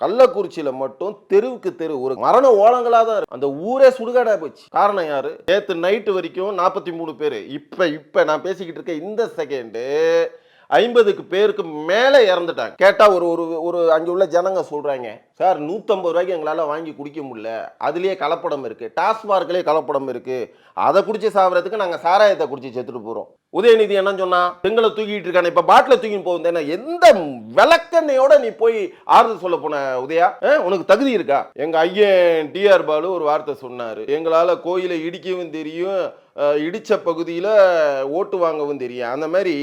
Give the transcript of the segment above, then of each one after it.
கள்ளக்குறிச்சியில மட்டும் தெருவுக்கு தெரு ஒரு மரண ஓலங்களா தான் இருக்கு. அந்த ஊரே சுடுகாடா போச்சு. காரணம் யாரு? நேத்து நைட்டு வரைக்கும் நாற்பத்தி மூணு பேர். இப்ப இப்ப நான் பேசிக்கிட்டு இருக்க இந்த செகண்டு ஐம்பதுக்கு பேருக்கு மேலே இறந்துட்டாங்க. கேட்டால் ஒரு ஒரு ஒரு அங்கே உள்ள ஜனங்க சொல்கிறாங்க சார் நூற்றம்பது ரூபாய்க்கு எங்களால் வாங்கி குடிக்க முடியல. அதுலேயே கலப்படம் இருக்குது டாஸ்மார்க்லேயே கலப்படம் இருக்குது அதை குடிச்சு சாப்பிட்றதுக்கு நாங்கள் சாராயத்தை குடிச்சு செத்துட்டு போகிறோம் உதயநிதி என்ன சொன்னா செங்கலை தூக்கிட்டு இருக்கானே இப்ப பாட்டில தூக்கி போகுது. எந்த விளக்கெண்ணையோட நீ போய் ஆறுதல் சொல்ல போன உதயா? உனக்கு தகுதி இருக்கா? எங்க ஐயன் டிஆர் பாலு ஒரு வார்த்தை சொன்னாரு. எங்களால கோயிலை இடிக்கவும் தெரியும் இடித்த பகுதியில் ஓட்டு வாங்கவும் தெரியும். அந்த மாதிரி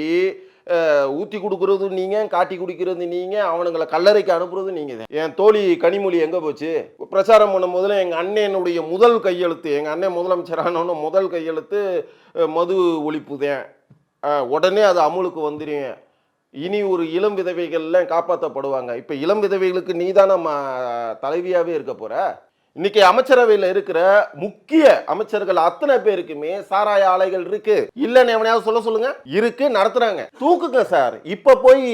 ஊற்றி கொடுக்குறதும் நீங்கள் காட்டி குடிக்கிறது நீங்கள் அவனுங்களை கல்லறைக்கு அனுப்புறது நீங்கள் தான். என் தோழி கனிமொழி எங்கே போச்சு? பிரச்சாரம் பண்ணும் போதில் எங்கள் அண்ணனுடைய முதல் கையெழுத்து எங்கள் அண்ணன் முதலமைச்சரானோன்னு முதல் கையெழுத்து மது ஒழிப்பு தான். உடனே அது அமுலுக்கு வந்துடுங்க இனி ஒரு இளம் விதவைகள்லாம் காப்பாற்றப்படுவாங்க இப்போ இளம் விதவைகளுக்கு நீ தான் நம்ம தலைவியாகவே இருக்க போகிற இன்னைக்கு அமைச்சரவையில் இருக்கிற முக்கிய அமைச்சர்கள் அத்தனை பேருக்குமே சாராய ஆலைகள் இருக்கு. இல்லைன்னு எவனையாவது சொல்ல சொல்லுங்க? இருக்கு நடத்துறாங்க. தூக்குங்க சார். இப்ப போய்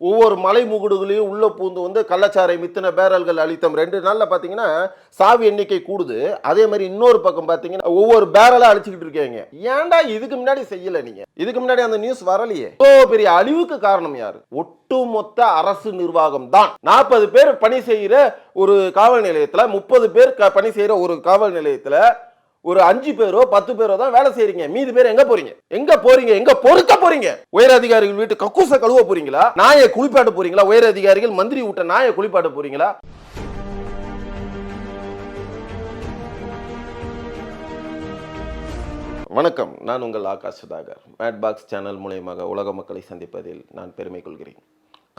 ஒவ்வொரு மலை முகுடுகளையும் உள்ளே பூந்து வந்து கள்ளச்சாரை மித்தின பேரல்கள் அழித்தம். ரெண்டு நாளில் பார்த்தீங்கன்னா சாவி எண்ணிக்கை கூடுது. அதே மாதிரி இன்னொரு பக்கம் பார்த்தீங்கன்னா ஒவ்வொரு பேரலாக அழிச்சிக்கிட்டு இருக்கீங்க. ஏன்டா இதுக்கு முன்னாடி செய்யலை நீங்கள் இதுக்கு முன்னாடி அந்த நியூஸ் வரலையே. இவ்வளோ பெரிய அழிவுக்கு காரணம் யார்? ஒட்டுமொத்த அரசு நிர்வாகம் தான். நாற்பது பேர் பணி செய்கிற ஒரு காவல் நிலையத்தில் முப்பது பேர் க- பணி செய்கிற ஒரு காவல் நிலையத்தில் ஒரு அஞ்சு பேரோ பத்து பேரோ தான் வேலை செய்யறீங்க மீதி பேர் எங்க போறீங்க? எங்க போறீங்க? எங்க பொறுக்க போறீங்க? உயர் அதிகாரிகள் வீட்டு கக்கூச கழுவ போறீங்களா? நாயை குளிப்பாட்ட போறீங்களா? உயர் அதிகாரிகள் மந்திரி விட்ட நாயை குளிப்பாட்ட போறீங்களா? வணக்கம். நான் உங்கள் Akash Sudhakar. Mad box channel மூலயமாக உலக மக்களை சந்திப்பதில் நான் பெருமை கொள்கிறேன்.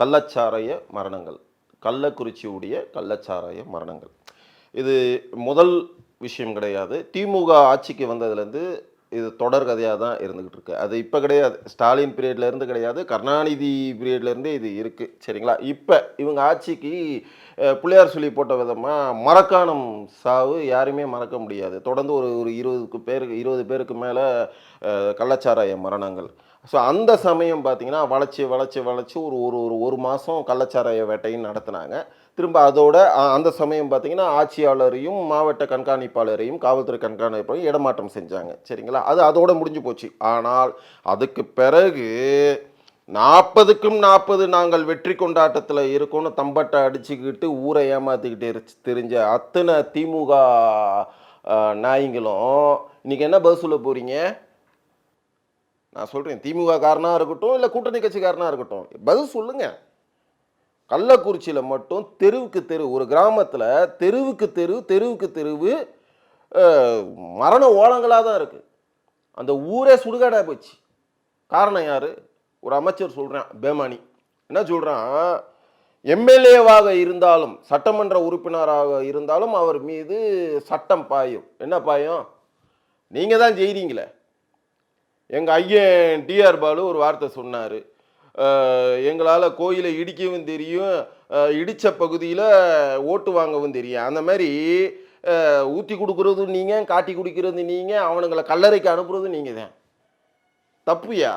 கள்ளச்சாராய மரணங்கள். கள்ளக்குறிச்சியுடைய கள்ளச்சாராய மரணங்கள். இது முதல் விஷயம் கிடையாது. திமுக ஆட்சிக்கு வந்ததுலேருந்து இது தொடர் கதையாக தான் இருந்துக்கிட்டு இருக்கு. அது இப்போ கிடையாது. ஸ்டாலின் பீரியட்லேருந்து கிடையாது. கருணாநிதி பீரியட்லேருந்தே இது இருக்குது சரிங்களா? இப்போ இவங்க ஆட்சிக்கு பிள்ளையார் சொல்லி போட்ட விதமாக மரக்காணம் சாவு யாருமே மறக்க முடியாது. தொடர்ந்து ஒரு ஒரு இருபதுக்கு பேருக்கு இருபது பேருக்கு மேலே கள்ளச்சாராய மரணங்கள். ஸோ அந்த சமயம் பார்த்தீங்கன்னா வளைச்சி வளைச்சி வளைச்சி ஒரு ஒரு ஒரு ஒரு மாதம் கள்ளச்சாராய வேட்டையும் நடத்துனாங்க. திரும்ப அதோட அந்த சமயம் பார்த்தீங்கன்னா ஆட்சியாளரையும் மாவட்ட கண்காணிப்பாளரையும் காவல்துறை கண்காணிப்பாளரையும் இடமாற்றம் செஞ்சாங்க. சரிங்களா? அது அதோட முடிஞ்சு போச்சு. ஆனால் அதுக்கு பிறகு நாற்பதுக்கும் நாற்பது நாங்கள் வெற்றி கொண்டாட்டத்தில் இருக்கோம்னு தம்பட்டை அடிச்சுக்கிட்டு ஊரை ஏமாத்திக்கிட்டு தெரிஞ்ச அத்தனை திமுக அஹ், நாய்ங்களும் என்ன பஸ்ஸில் சொல்ல நான் சொல்கிறேன் திமுக காரனாக இருக்கட்டும் இல்லை கூட்டணி கட்சிக்காரனாக இருக்கட்டும் பதில் சொல்லுங்கள் கள்ளக்குறிச்சியில் மட்டும் தெருவுக்கு தெரு ஒரு கிராமத்தில் தெருவுக்கு தெரு தெருவுக்கு தெருவு மரண ஓலங்களாக தான் இருக்குது அந்த ஊரே சுடுகாடாக போச்சு. காரணம் யார்? ஒரு அமைச்சர் சொல்கிறான் பேமானி. என்ன சொல்கிறான் எம்எல்ஏவாக இருந்தாலும் சட்டமன்ற உறுப்பினராக இருந்தாலும் அவர் மீது சட்டம் பாயும். என்ன பாயும்? நீங்கள் தான் செய்கிறீங்களே எங்கள் ஐயன் டிஆர் பாலு ஒரு வார்த்தை சொன்னார். எங்களால் கோயிலை இடிக்கவும் தெரியும் இடித்த பகுதியில் ஓட்டு வாங்கவும் தெரியும். அந்த மாதிரி ஊற்றி கொடுக்குறது நீங்கள் காட்டி குடிக்கிறது நீங்கள் அவனுங்களை கல்லறைக்கு அனுப்புறது நீங்கள் தான். தப்புயா?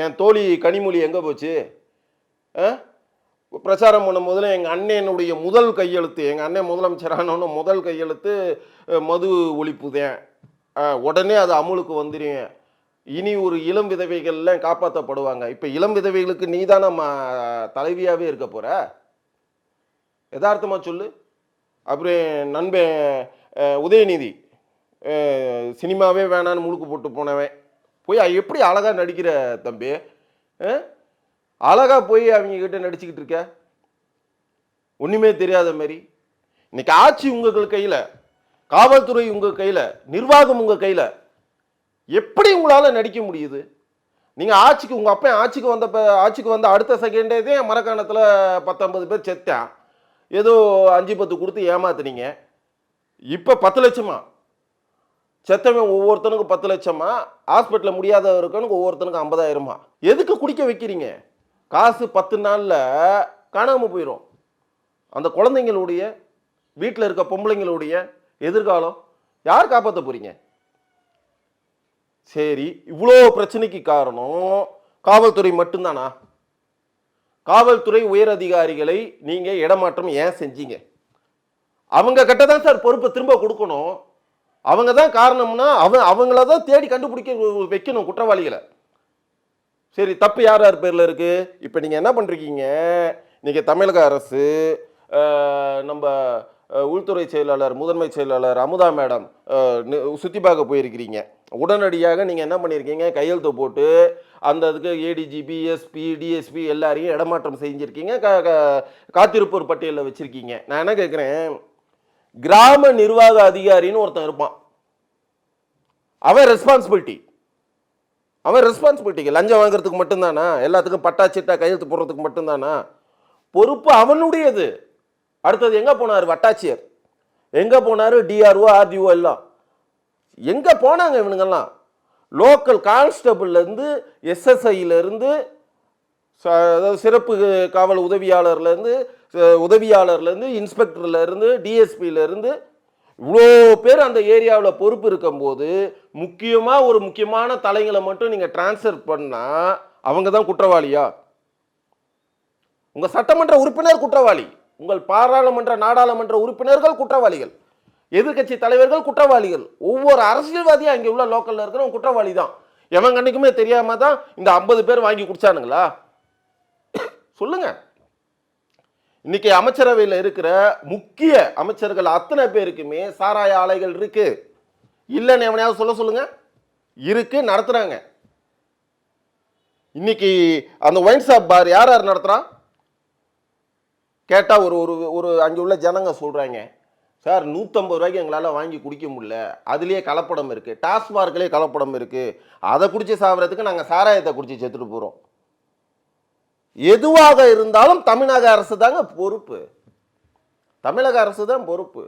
என் தோழி கனிமொழி எங்கே போச்சு? பிரச்சாரம் பண்ணும் போதில் எங்கள் அண்ணனுடைய முதல் கையெழுத்து எங்கள் அண்ணன் முதலமைச்சரானோன்னு முதல் கையெழுத்து மது ஒழிப்பு தான். உடனே அது அமுலுக்கு வந்துடுங்க இனி ஒரு இளம் விதவைகள்லாம் காப்பாற்றப்படுவாங்க இப்போ இளம் விதவைகளுக்கு நீ தான் நம்ம தலைவியாகவே இருக்க போகிற யதார்த்தமாக சொல்லு. அப்புறம் நண்பன் உதயநிதி. சினிமாவே வேணான்னு முழுக்கு போட்டு போனவன். போய் எப்படி அழகாக நடிக்கிற தம்பி? அழகாக போய் அவங்க கிட்ட நடிச்சுக்கிட்டு இருக்க? ஒன்றுமே தெரியாத மாதிரி இன்னைக்கு ஆட்சி உங்கள் கையில் காவல்துறை உங்கள் கையில் நிர்வாகம் உங்கள் கையில். எப்படி உங்களால் நடிக்க முடியுது? நீங்கள் ஆட்சிக்கு உங்கள் அப்பா ஆட்சிக்கு வந்த ஆட்சிக்கு வந்த அடுத்த செகண்டே தான் மரக்காணத்தில் பத்தொன்பது பேர் செத்தான் ஏதோ அஞ்சு பத்து கொடுத்து ஏமாத்துனீங்க. இப்போ பத்து லட்சமா? செத்தவன் ஒவ்வொருத்தனுக்கும் பத்து லட்சமா? ஹாஸ்பிட்டலில் முடியாதவருக்கனுக்கு ஒவ்வொருத்தனுக்கு ஐம்பதாயிரமா? எதுக்கு குடிக்க வைக்கிறீங்க? காசு பத்து நாளில் காணாமல் போயிடும் அந்த குழந்தைங்களுடைய வீட்டில் இருக்க பொம்பளைங்களுடைய எதிர்காலம் யார் காப்பாற்ற போகிறீங்க சரி இவ்வளோ பிரச்சனைக்கு காரணம் காவல்துறை மட்டும்தானா? காவல்துறை உயர் அதிகாரிகளை நீங்கள் இடமாற்றம் ஏன் செஞ்சீங்க? அவங்க கிட்ட தான் சார் பொறுப்பை திரும்ப கொடுக்கணும். அவங்க தான் காரணம்னா அவன் அவங்கள தான் தேடி கண்டுபிடிக்க வைக்கணும் குற்றவாளிகளை. சரி தப்பு யார் யார் பேரில் இருக்குது இப்போ நீங்கள் என்ன பண்ணுறீங்க நீங்கள் தமிழக அரசு நம்ம உள்துறை செயலாளர் முதன்மை செயலாளர் அமுதா மேடம் சுற்றி பார்க்க போயிருக்கிறீங்க. உடனடியாக நீங்கள் என்ன பண்ணியிருக்கீங்க கையெழுத்து போட்டு அந்த இதுக்கு ஏடிஜிபி எஸ்பி டிஎஸ்பி எல்லாரையும் இடமாற்றம் செஞ்சுருக்கீங்க. க- காத்திருப்போர் பட்டியலில் வச்சுருக்கீங்க. நான் என்ன கேட்குறேன் கிராம நிர்வாக அதிகாரின்னு ஒருத்தன் இருப்பான். அவன் ரெஸ்பான்சிபிலிட்டி அவன் ரெஸ்பான்சிபிலிட்டிக்கு லஞ்சம் வாங்குறதுக்கு மட்டும்தானா? எல்லாத்துக்கும் பட்டா சிட்டா கையெழுத்து போடுறதுக்கு மட்டும்தானா? பொறுப்பு அவனுடையது. அடுத்தது எங்கே போனார் வட்டாட்சியர்? எங்கே போனார் டிஆர்ஓ ஆர்டிஓ எல்லாம்? எங்கே போனாங்க இவனுங்கெல்லாம்? லோக்கல் கான்ஸ்டபிள்லேருந்து எஸ்எஸ்ஐலேருந்து அதாவது சிறப்பு காவல் உதவியாளர்லேருந்து உதவியாளர்லேருந்து இன்ஸ்பெக்டர்லேருந்து டிஎஸ்பியிலேருந்து இவ்வளோ பேர் அந்த ஏரியாவில் பொறுப்பு இருக்கும்போது முக்கியமாக ஒரு முக்கியமான தலைங்களை மட்டும் நீங்கள் டிரான்ஸ்ஃபர் பண்ணால் அவங்க தான் குற்றவாளியா? உங்கள் சட்டமன்ற உறுப்பினர் குற்றவாளி. உங்கள் பாராளுமன்ற நாடாளுமன்ற உறுப்பினர்கள் குற்றவாளிகள். எதிர்க்கட்சி தலைவர்கள் குற்றவாளிகள். ஒவ்வொரு அரசியல்வாதியும் அங்கே உள்ள லோக்கலில் இருக்கிறவங்க குற்றவாளி தான் எவன் கண்ணுக்குமே தெரியாம தான் இந்த ஐம்பது பேர் வாங்கி குடிச்சானுங்களா? சொல்லுங்க. இன்னைக்கு அமைச்சரவையில் இருக்கிற முக்கிய அமைச்சர்கள் அத்தனை பேருக்குமே சாராய ஆலைகள் இருக்கு. இல்லைன்னு எவனையாவது சொல்ல சொல்லுங்க. இருக்கு நடத்துறாங்க. இன்னைக்கு அந்த ஒயின் ஷாப் பார் யார் யார் நடத்துறான்? கேட்டால் ஒரு ஒரு ஒரு அங்கே உள்ள ஜனங்க சொல்கிறாங்க சார் நூற்றம்பது ரூபாய்க்கு எங்களால் வாங்கி குடிக்க முடியல. அதுலேயே கலப்படம் இருக்குது டாஸ்மார்க்லேயே கலப்படம் இருக்குது அதை குடித்து சாப்பிட்றதுக்கு நாங்கள் சாராயத்தை குடித்து செத்துட்டு போகிறோம் எதுவாக இருந்தாலும் தமிழக அரசு தாங்க பொறுப்பு. தமிழக அரசு தான் பொறுப்பு.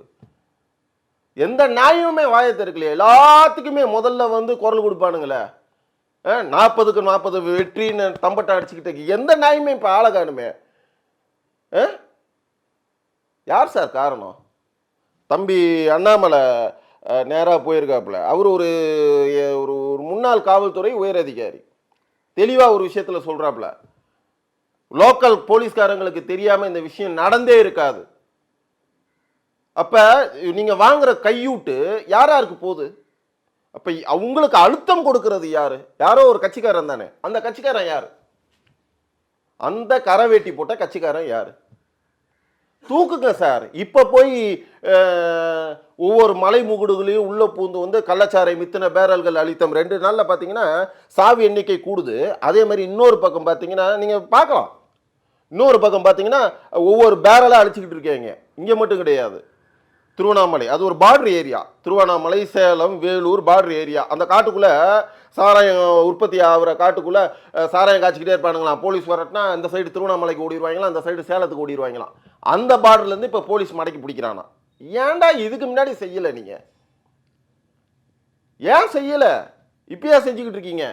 எந்த நியாயமுமே வாயத்தை திறக்கலையே. எல்லாத்துக்குமே முதல்ல வந்து குரல் கொடுப்பானுங்களே. நாற்பதுக்கு நாற்பது வெற்றின்னு தம்பட்டை அடிச்சுக்கிட்டு எந்த நியாயமே இப்போ ஆளை காணுமே. ஆ? யார் சார் காரணம்? தம்பி அண்ணாமலை நேராக போயிருக்காப்புல. அவர் ஒரு ஒரு ஒரு முன்னாள் காவல்துறை உயர் அதிகாரி தெளிவாக ஒரு விஷயத்தில் சொல்கிறாப்புல லோக்கல் போலீஸ்காரங்களுக்கு தெரியாமல் இந்த விஷயம் நடந்தே இருக்காது. அப்போ நீங்கள் வாங்குற கையூட்டு யார் யாருக்கு போகுது? அப்போ அவங்களுக்கு அழுத்தம் கொடுக்கறது யார்? யாரோ ஒரு கட்சிக்காரன் தானே. அந்த கட்சிக்காரன் யார்? அந்த கரை வேட்டி போட்ட கட்சிக்காரன் யார்? தூக்குங்க சார். இப்போ போய் ஒவ்வொரு மலை முகுடுகளையும் உள்ளே பூந்து வந்து கள்ளச்சாரை மித்தின பேரல்கள் அளித்தம் ரெண்டு நாளில் பார்த்தீங்கன்னா சாவி எண்ணிக்கை கூடுது. அதே மாதிரி இன்னொரு பக்கம் பார்த்தீங்கன்னா நீங்கள் பார்க்கலாம் இன்னொரு பக்கம் பார்த்தீங்கன்னா ஒவ்வொரு பேரலாக அழிச்சிக்கிட்டு இருக்கீங்க. இங்கே மட்டும் கிடையாது. திருவண்ணாமலை அது ஒரு border area Tiruvannamalai Salem Vellore border area அந்த காட்டுக்குள்ளே சாராயம் உற்பத்தி ஆகிற காட்டுக்குள்ளே சாராயம் காய்ச்சிக்கிட்டே இருப்பானுங்களாம். போலீஸ் வரட்டினா இந்த சைடு திருவண்ணாமலைக்கு ஓடிடுவாங்களாம் அந்த சைடு சேலத்துக்கு ஓடிடுவாங்களாம் அந்த பார்டர்லேருந்து இப்போ போலீஸ் மடக்கி பிடிக்கிறானா? ஏன்டா இதுக்கு முன்னாடி செய்யலை நீங்கள் ஏன் செய்யலை? இப்பயா செஞ்சுக்கிட்டு இருக்கீங்க?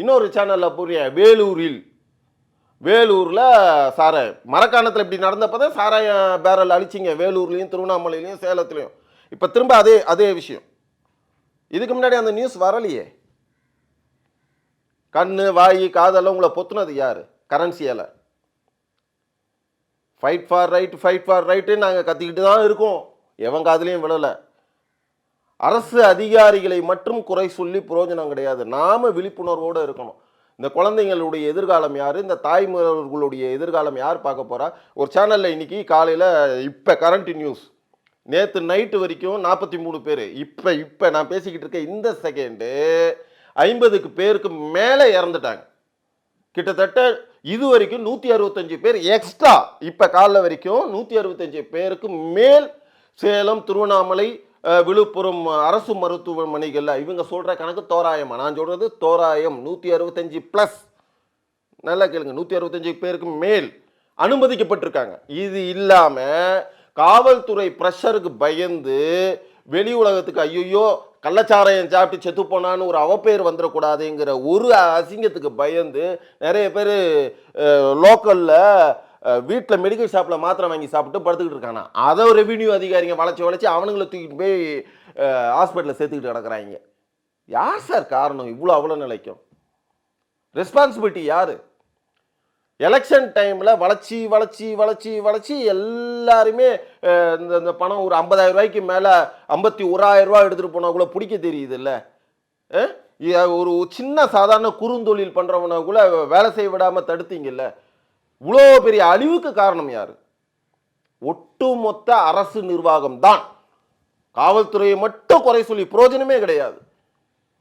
இன்னொரு சேனலில் புரிய வேலூரில். வேலூரில் சாராயம் மரக்காணத்தில் இப்படி நடந்தப்போ தான் சாராயம் பேரல் அழிச்சிங்க. வேலூர்லேயும் திருவண்ணாமலையிலையும் சேலத்துலேயும். இப்போ திரும்ப அதே அதே விஷயம். இதுக்கு முன்னாடி அந்த நியூஸ் வரலையே. கண் வாய் காதெல்லாம் உங்களை பொத்துனது யார்? கரன்சியால் fight for right fight for right நாங்கள் கத்திக்கிட்டு தான் இருக்கோம். எவன் காதுலேயும் விழலை. அரசு அதிகாரிகளை மட்டும் குறை சொல்லி பிரயோஜனம் கிடையாது. நாம் விழிப்புணர்வோடு இருக்கணும். இந்த குழந்தைங்களுடைய எதிர்காலம் யார்? இந்த தாய்மார்களுடைய எதிர்காலம் யார் பார்க்க போகிறா ஒரு சேனலில் இன்னைக்கு காலையில் இப்போ கரண்ட் நியூஸ் நேற்று நைட்டு வரைக்கும் நாற்பத்தி மூணு பேர். இப்போ இப்போ நான் பேசிக்கிட்டு இருக்க இந்த செகண்டு ஐம்பதுக்கு பேருக்கு மேலே இறந்துட்டாங்க. கிட்டத்தட்ட இது வரைக்கும் நூற்றி அறுபத்தஞ்சு பேர் எக்ஸ்ட்ரா இப்போ காலைல வரைக்கும் நூற்றி அறுபத்தஞ்சு பேருக்கு மேல் சேலம் திருவண்ணாமலை விழுப்புரம் அரசு மருத்துவமனைகளில் இவங்க சொல்கிற கணக்கு தோராயமாக நான் சொல்கிறது தோராயம். நூற்றி அறுபத்தஞ்சு ப்ளஸ் நல்லா கேளுங்க. நூற்றி அறுபத்தஞ்சு பேருக்கு மேல் அனுமதிக்கப்பட்டிருக்காங்க. இது இல்லாமல் காவல்துறை ப்ரெஷருக்கு பயந்து வெளி உலகத்துக்கு ஐயோ கள்ளச்சாராயம் சாப்பிட்டு செத்து போனான்னு ஒரு அவப்பெயர் வந்துடக்கூடாதுங்கிற ஒரு அசிங்கத்துக்கு பயந்து நிறைய பேர் லோக்கலில் வீட்டில் மெடிக்கல் ஷாப்பில் மாத்திரை வாங்கி சாப்பிட்டு படுத்துக்கிட்டு இருக்கானா? அதை ரெவின்யூ அதிகாரிங்க வளைச்சி வளைச்சி அவனுங்களை தூக்கிட்டு போய் ஹாஸ்பிட்டலில் சேர்த்துக்கிட்டு கிடக்குறாங்க. யார் சார் காரணம் இவ்வளோ அவ்வளோ நிலைக்கும்? ரெஸ்பான்சிபிலிட்டி யார்? எலெக்ஷன் டைமில் வளர்ச்சி வளர்ச்சி வளர்ச்சி வளர்ச்சி எல்லாருமே இந்த இந்த பணம் ஒரு ஐம்பதாயிரம் ரூபாய்க்கு மேலே ஐம்பத்தி ஓராயிரம் ரூபா எடுத்துகிட்டு போனால் கூட பிடிக்க தெரியுது இல்லை ஒரு சின்ன சாதாரண குறுந்தொழில் பண்ணுறவனை கூட வேலை செய்ய விடாமல் தடுத்தீங்கல்ல? இவ்வளோ பெரிய அழிவுக்கு காரணம் யார்? ஒட்டுமொத்த அரசு நிர்வாகம் தான். காவல்துறையை மட்டும் குறை சொல்லி புரோஜனமே கிடையாது.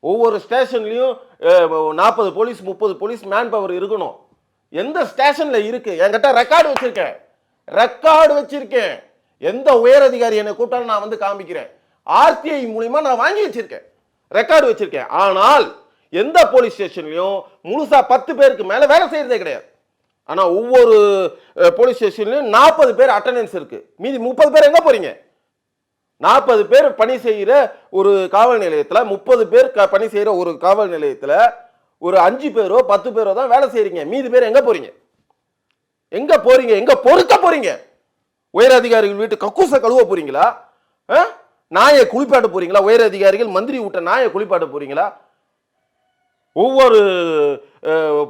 ஒவ்வொரு ஸ்டேஷன்லேயும் நாற்பது போலீஸ் முப்பது போலீஸ் மேன் பவர் இருக்கணும். எந்த ஸ்டேஷன்ல இருக்கு? என்கிட்ட ரெக்கார்டு வச்சிருக்கேன். ரெக்கார்டு வச்சிருக்கேன். எந்த உயர் அதிகாரி என்னை கூப்பிட்டாலும் நான் வந்து காமிக்கிறேன். ஆர்டிஐ மூலியமா நான் வாங்கி வச்சிருக்கேன். ரெக்கார்டு வச்சிருக்கேன். ஆனால் எந்த போலீஸ் ஸ்டேஷன்லையும் முழுசா பத்து பேருக்கு மேல வேலை செய்யறதே கிடையாது. ஆனா ஒவ்வொரு போலீஸ் ஸ்டேஷன்லையும் நாற்பது பேர் அட்டண்டன்ஸ் இருக்கு. மீதி முப்பது பேர் எங்க போறீங்க? நாற்பது பேர் பணி செய்கிற ஒரு காவல் நிலையத்தில் முப்பது பேர் க பணி செய்கிற ஒரு காவல் நிலையத்தில் ஒரு அஞ்சு பேரோ பத்து பேரோ தான் வேலை செய்கிறீங்க மீதி பேர் எங்கே போகிறீங்க எங்கே போகிறீங்க எங்கே பொறுக்க போகிறீங்க உயர் அதிகாரிகள் வீட்டு கக்கூசை கழுவ போகிறீங்களா ஆ? நாயை குளிப்பாட்ட போகிறீங்களா உயர் அதிகாரிகள் மந்திரி விட்ட நாயை குளிப்பாட்ட போகிறீங்களா ஒவ்வொரு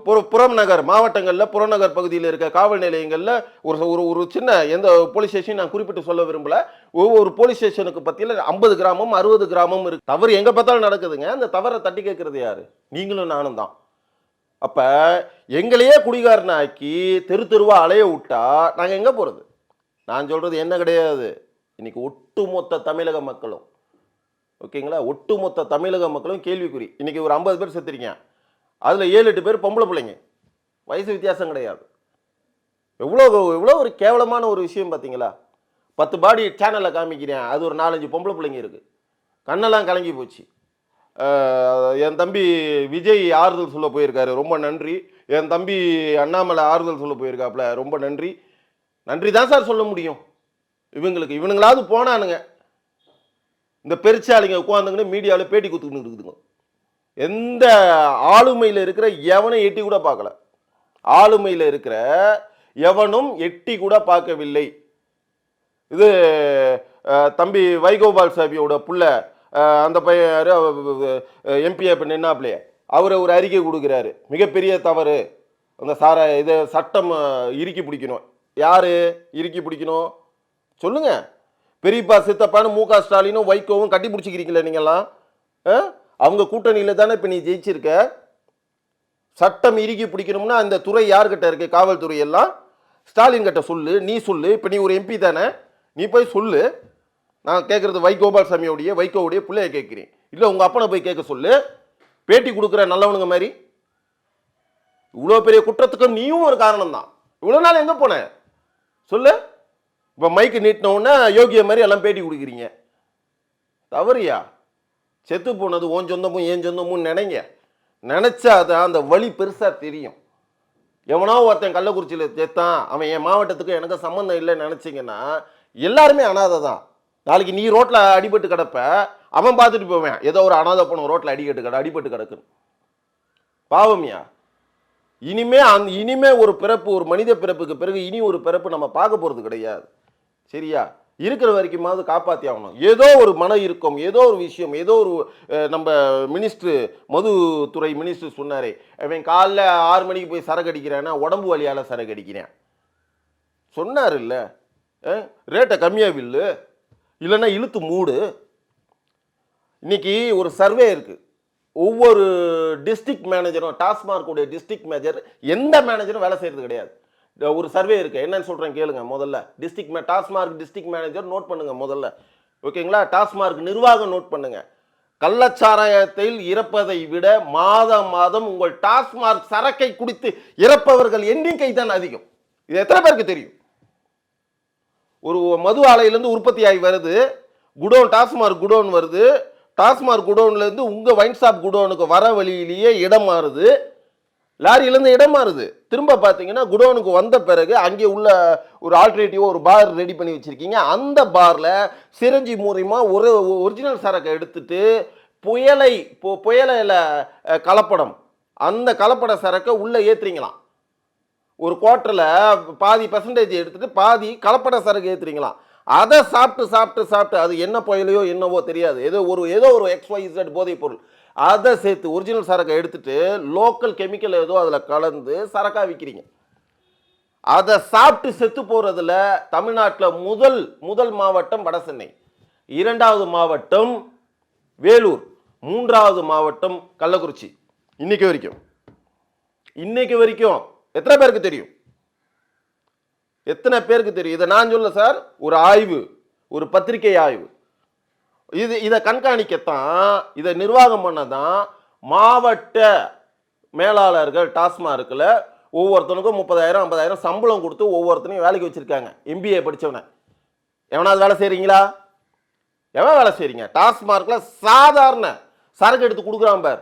புற புறநகர் மாவட்டங்களில் புறநகர் பகுதியில் இருக்க காவல் நிலையங்களில் ஒரு ஒரு ஒரு சின்ன எந்த போலீஸ் ஸ்டேஷன் நான் குறிப்பிட்டு சொல்ல விரும்பல. ஒவ்வொரு போலீஸ் ஸ்டேஷனுக்கு பற்றியில் ஐம்பது கிராமம் அறுபது கிராமம் இருக்கு. தவறு எங்கே பார்த்தாலும் நடக்குதுங்க. அந்த தவறை தட்டி கேட்குறது யார்? நீங்களும் நானும் தான். அப்போ எங்களையே குடிகாரனாக்கி தெரு தெருவாக அலைய விட்டா நாங்கள் எங்கே போகிறது நான் சொல்கிறது என்ன கிடையாது. இன்றைக்கி ஒட்டுமொத்த தமிழக மக்களும். ஓகேங்களா? ஒட்டுமொத்த தமிழக மக்களும் கேள்விக்குறி. இன்றைக்கி ஒரு ஐம்பது பேர் செத்துறீங்க அதில் ஏழு எட்டு பேர் பொம்பளை பிள்ளைங்க. வயசு வித்தியாசம் கிடையாது. எவ்வளோ எவ்வளோ ஒரு கேவலமான ஒரு விஷயம் பார்த்தீங்களா பத்து பாடி சேனலில் காமிக்கிறேன். அது ஒரு நாலஞ்சு பொம்பளை பிள்ளைங்க இருக்குது கண்ணெல்லாம் கலங்கி போச்சு. என் தம்பி விஜய் ஆறுதல் சொல்ல போயிருக்காரு. ரொம்ப நன்றி. என் தம்பி அண்ணாமலை ஆறுதல் சொல்ல போயிருக்காப்புல. ரொம்ப நன்றி. நன்றி தான் சார் சொல்ல முடியும். இவங்களுக்கு இவனுங்களாவது போனானுங்க. இந்த பெருச்சாளிங்க உட்காந்துங்கன்னு மீடியாவில் பேட்டி கொடுத்துக்கிட்டு இருக்குதுங்க. எந்த ஆளுமையில் இருக்கிற எவனும் எட்டி கூட பார்க்கல. ஆளுமையில் இருக்கிற எவனும் எட்டி கூட பார்க்கவில்லை. இது தம்பி வைகோபால் சாபியோட புள்ள அந்த பையன் எம்பிஏ இப்போ நின்னாப்லையே அவர் ஒரு அறிக்கை கொடுக்குறாரு. மிகப்பெரிய தவறு. அந்த சார இது சட்டம் இறுக்கி பிடிக்கணும். யார்? இறுக்கி பிடிக்கணும். சொல்லுங்கள் பெரியப்பா சித்தப்பான்னு மு க ஸ்டாலினும் வைகோவும் கட்டி பிடிச்சிக்கிறீங்களே நீங்கள்லாம் ஆ? அவங்க கூட்டணியில் தானே இப்போ நீ ஜெயிச்சிருக்க? சட்டம் இறுகி பிடிக்கணும்னா அந்த துறை யார்கிட்ட இருக்குது காவல்துறை எல்லாம். ஸ்டாலின் கிட்ட சொல்லு நீ சொல்லு. இப்போ நீ ஒரு எம்பி தானே. நீ போய் சொல்லு. நான் கேட்குறது வைகோபால் சாமியோடைய வைகோவுடைய பிள்ளைய கேட்குறேன் இல்லை உங்கள் அப்பனை போய் கேட்க சொல்லு. பேட்டி கொடுக்குற நல்லவனுங்க மாதிரி. இவ்வளோ பெரிய குற்றத்துக்கு நீயும் ஒரு காரணம் தான் இவ்வளோ நாள் எங்கே போன? சொல்லு. இப்போ மைக்கு நீட்டினவுடனே யோகிய மாதிரி எல்லாம் பேட்டி கொடுக்குறீங்க. தவறியா? செத்து போனது ஓன் சொந்தமும் ஏன் சொந்தமும் நினைங்க. நினச்சா தான் அந்த வழி பெருசாக தெரியும். எவனோ ஒருத்தன் கள்ளக்குறிச்சியில் செத்தான் அவன் என் மாவட்டத்துக்கு எனக்கு சம்மந்தம் இல்லைன்னு நினச்சிங்கன்னா எல்லாருமே அனாதை தான். நாளைக்கு நீ ரோட்டில் அடிபட்டு கிடப்ப அவன் பார்த்துட்டு போவேன். ஏதோ ஒரு அனாதை போன ரோட்டில் அடிக்கட்டு கிட அடிபட்டு கிடக்குன்னு. பாவமியா. இனிமே அந் இனிமே ஒரு பிறப்பு ஒரு மனித பிறப்புக்கு பிறகு இனி ஒரு பிறப்பு நம்ம பார்க்க போகிறது கிடையாது. சரியா? இருக்கிற வரைக்குமாவது காப்பாற்றி ஆகணும். ஏதோ ஒரு மன இறுக்கம் ஏதோ ஒரு விஷயம் ஏதோ ஒரு நம்ம மினிஸ்ட்ரு துறை மினிஸ்டர் சொன்னாரே அவன் காலைல ஆறு மணிக்கு போய் சரக்கு அடிக்கிறேன்னா உடம்பு வழியால் சரக்கு அடிக்கிறேன். சொன்னார் இல்லை ரேட்டை கம்மியாக வில்லு இல்லைன்னா இழுத்து மூடு. இன்றைக்கி ஒரு சர்வே இருக்குது ஒவ்வொரு டிஸ்ட்ரிக்ட் மேனேஜரும் டாஸ்மார்க்குடைய டிஸ்ட்ரிக்ட் மேனேஜர் எந்த மேனேஜரும் வேலை செய்கிறது கிடையாது. ஒரு சர்வே இருக்குது என்னன்னு சொல்கிறேன் கேளுங்க முதல்ல. டிஸ்ட்ரிக்ட் மே டாஸ்மார்க் டிஸ்ட்ரிக்ட் மேனேஜர் நோட் பண்ணுங்க முதல்ல. ஓகேங்களா? டாஸ்மார்க் நிர்வாகம் நோட் பண்ணுங்க. கள்ளச்சாராயத்தில் இறப்பதை விட மாதம் மாதம் உங்கள் டாஸ்மார்க் சரக்கை குடித்து இறப்பவர்கள் எண்ணிக்கை தான் அதிகம். இது எத்தனை பேருக்கு தெரியும்? ஒரு மது ஆலையிலேருந்து உற்பத்தி ஆகி வருது. குடோன் டாஸ்மார்க் குடோன் வருது. டாஸ்மார்க் குடோன்லேருந்து உங்கள் வைன் ஷாப் குடோனுக்கு வர வழியிலேயே இடம் மாறுது. லாரியிலேருந்து இடம் மாறுது. திரும்ப பார்த்தீங்கன்னா குடோனுக்கு வந்த பிறகு அங்கே உள்ள ஒரு ஆல்டர்னேட்டிவாக ஒரு பார் ரெடி பண்ணி வச்சுருக்கீங்க. அந்த பாரில் சிரஞ்சி மூலியமா ஒரு ஒரிஜினல் சரக்கை எடுத்துட்டு புயலை பு- புயலையில் கலப்படம். அந்த கலப்பட சரக்கை உள்ளே ஏற்றுறீங்களாம் ஒரு குவார்ட்டரில் பாதி பர்சன்டேஜ் எடுத்துட்டு பாதி கலப்பட சரக்கு ஏற்றுறீங்களாம் அதை சாப்பிட்டு சாப்பிட்டு சாப்பிட்டு அது என்ன புயலையோ என்னவோ தெரியாது. ஏதோ ஒரு ஏதோ ஒரு எக்ஸ் ஒய் போதைப் பொருள். அதை சேர்த்து ஒரிஜினல் சரக்கை எடுத்துட்டு லோக்கல் கெமிக்கல் ஏதோ அதில் கலந்து சரக்காக விற்கிறீங்க அதை சாப்பிட்டு செத்து போகிறதுல தமிழ்நாட்டில் முதல் முதல் மாவட்டம் வடசென்னை இரண்டாவது மாவட்டம் வேலூர். மூன்றாவது மாவட்டம் கள்ளக்குறிச்சி. இன்னைக்கு வரைக்கும். இன்னைக்கு வரைக்கும் எத்தனை பேருக்கு தெரியும்? எத்தனை பேருக்கு தெரியும்? இதை நான் சொல்ல சார் ஒரு ஆய்வு ஒரு பத்திரிகை ஆய்வு. இது இதை கண்காணிக்கத்தான் இதை நிர்வாகம் பண்ணதான் மாவட்ட மேலாளர்கள் டாஸ்மார்க்கில் ஒவ்வொருத்தனுக்கும் முப்பதாயிரம் ஐம்பதாயிரம் சம்பளம் கொடுத்து ஒவ்வொருத்தனையும் வேலைக்கு வச்சுருக்காங்க. எம்பிஏ படித்தவனை எவனாவது வேலை செய்கிறீங்களா எவன் வேலை செய்கிறீங்க டாஸ்மார்க்கில் சாதாரண சரக்கு எடுத்து கொடுக்குறான் பார்.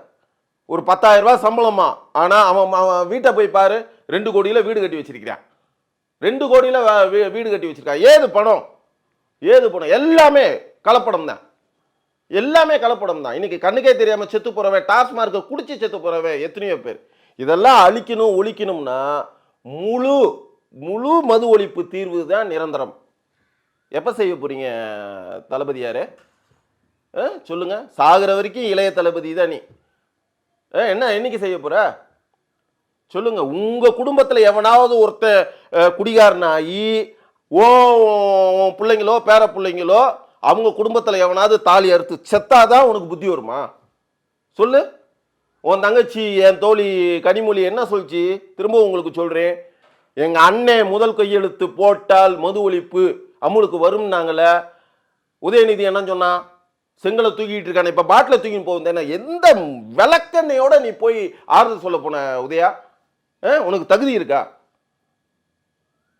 ஒரு பத்தாயிரரூபா சம்பளமா? ஆனால் அவன் அவன் வீட்டை போய் பாரு ரெண்டு கோடியில் வீடு கட்டி வச்சிருக்கிறான். ரெண்டு கோடியில் வீடு கட்டி வச்சிருக்கான். ஏது பணம்? ஏது பணம்? எல்லாமே கலப்படம் தான் எல்லாமே கலப்படம் தான். இன்னைக்கு கண்ணுக்கே தெரியாமல் செத்து போகிறவன் டாஸ்மார்க்கை குடிச்சு செத்து போகிறவன் எத்தனையோ பேர். இதெல்லாம் அழிக்கணும் ஒழிக்கணும்னா முழு முழு மது ஒழிப்பு தீர்வு தான் நிரந்தரம். எப்போ செய்ய போகிறீங்க தளபதியாரே? ஆ, சொல்லுங்க. சாகிற வரைக்கும் இளைய தளபதி தான் நீ. ஆ, என்ன என்னைக்கு செய்ய போகிற சொல்லுங்க. உங்க குடும்பத்தில் எவனாவது ஒருத்த குடிகாரனாகி ஓ பிள்ளைங்களோ பேர பிள்ளைங்களோ அவங்க குடும்பத்தில் எவனாவது தாலி அறுத்து செத்தாதான் உனக்கு புத்தி வருமா? சொல்லு. உன் தங்கச்சி என் தோழி கனிமொழி என்ன சொல்லிச்சு? திரும்ப உங்களுக்கு சொல்கிறேன் எங்கள் அண்ணன் முதல் கையெழுத்து போட்டால் மது ஒழிப்பு அமுலுக்கு வரும்னாங்கள உதயநிதி என்ன சொன்னான் செங்கலை தூக்கிட்டு இருக்கானே இப்போ பாட்டில் தூக்கின்னு போகுது எந்த விளக்கண்ணையோட நீ போய் ஆறுதல் சொல்ல போன உதயா? ஆ, உனக்கு தகுதி இருக்கா?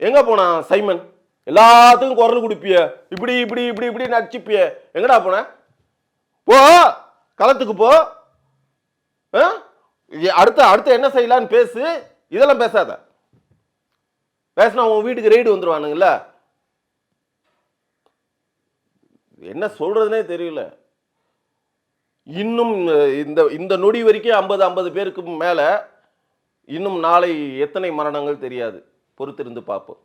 எங்கே போனான் சைமன்? எல்லாத்துக்கும் குரல் கொடுப்பிய. இப்படி இப்படி இப்படி இப்படி நடிச்சுப்பிய. எங்கடா போன? போ களத்துக்கு போ. ஆ? அடுத்த அடுத்து என்ன செய்யலான்னு பேசு. இதெல்லாம் பேசாத. பேசினா உன் வீட்டுக்கு ரெய்டு வந்துருவானுங்கள என்ன சொல்றதுனே தெரியல. இன்னும் இந்த இந்த நொடி வரைக்கும் ஐம்பது ஐம்பது பேருக்கு மேலே இன்னும் நாளை எத்தனை மரணங்கள் தெரியாது. பொறுத்திருந்து பார்ப்போம்.